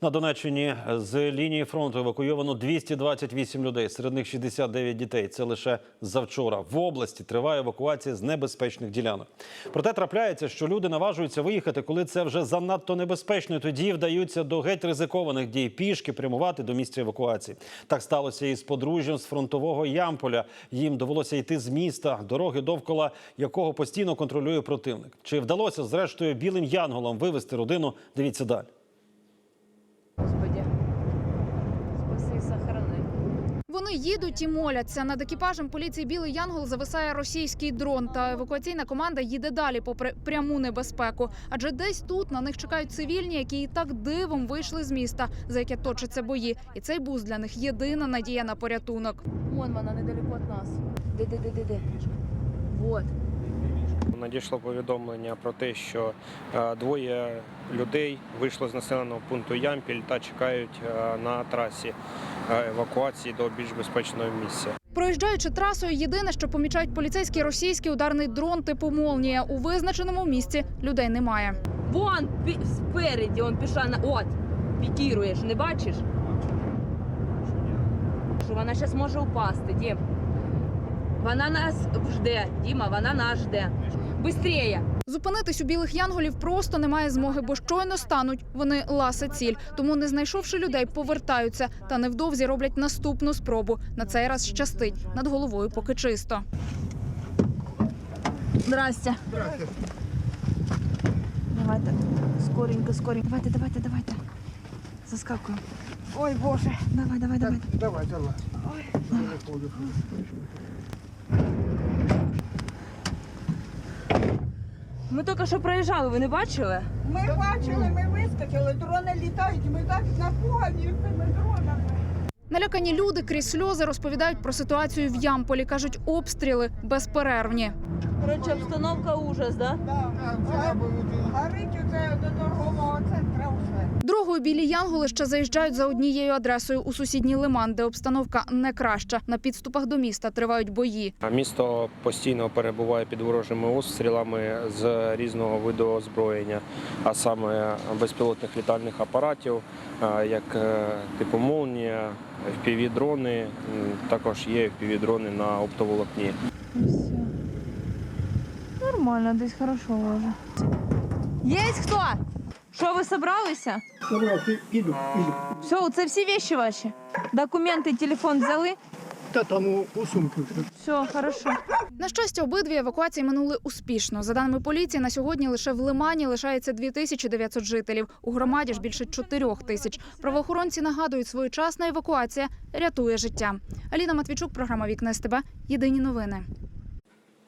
На Донеччині з лінії фронту евакуйовано 228 людей, серед них 69 дітей. Це лише завчора. В області триває евакуація з небезпечних ділянок. Проте трапляється, що люди наважуються виїхати, коли це вже занадто небезпечно. Тоді вдаються до геть ризикованих дій пішки прямувати до місця евакуації. Так сталося і з подружжям з фронтового Ямполя. Їм довелося йти з міста, дороги довкола якого постійно контролює противник. Чи вдалося зрештою білим янголам вивести родину? Дивіться далі. Вони їдуть і моляться. Над екіпажем поліції Білий Янгол зависає російський дрон. Та евакуаційна команда їде далі, попри пряму небезпеку. Адже десь тут на них чекають цивільні, які і так дивом вийшли з міста, за яке точаться бої. І цей бус для них єдина надія на порятунок. Вон вона недалеко від нас. Де, де, де, де, де? Вот. Надійшло повідомлення про те, що е, двоє людей вийшли з населеного пункту Ямпіль та чекають е, на трасі евакуації до більш безпечного місця. Проїжджаючи трасою, єдине, що помічають поліцейський російський ударний дрон типу молнія. У визначеному місці людей немає. Вон, пі- спереді, он пішла на... От, пікіруєш, не бачиш? Що вона зараз може упасти, Дім. Вона нас жде, Діма, вона нас жде. Бистріє. Зупинитись у білих янголів просто немає змоги, бо щойно стануть. Вони ласа ціль. Тому, не знайшовши людей, повертаються та невдовзі роблять наступну спробу. На цей раз щастить над головою, поки чисто. Здрасте. Давайте, скоренько, скоренько. Давайте, давайте, давайте. Заскакуємо. Ой, Боже. Давай, давай, давай. Давай, давай. Ми тільки що проїжджали, ви не бачили? Ми бачили, ми вискочили, дрони літають, ми так напугані цими дронами. Налякані люди крізь сльози розповідають про ситуацію в Ямполі. кажуть, обстріли безперервні. Коротше, обстановка ужас, да? Да. Горить оце до торгового центру все. Дорогою білі янголи ще заїжджають за однією адресою у сусідній лиман, де обстановка не краща. На підступах до міста тривають бої. А Місто постійно перебуває під ворожими обстрілами з різного виду озброєння, а саме безпілотних літальних апаратів, як е, типу молнія, FPV-дрони, також є FPV-дрони на оптоволокні. Нормально, десь хорошо уже. Є хто? Що ви зібралися? Іду, іду. Все, це всі вещи ваші. Документи, телефон взяли. Та там у, сумку. Все, хорошо. На щастя, обидві евакуації минули успішно. За даними поліції, на сьогодні лише в Лимані лишається 2900 жителів. У громаді ж більше 4 тисяч. Правоохоронці нагадують, своєчасна евакуація рятує життя. Аліна Матвійчук, програма Вікна СТБ. Єдині новини.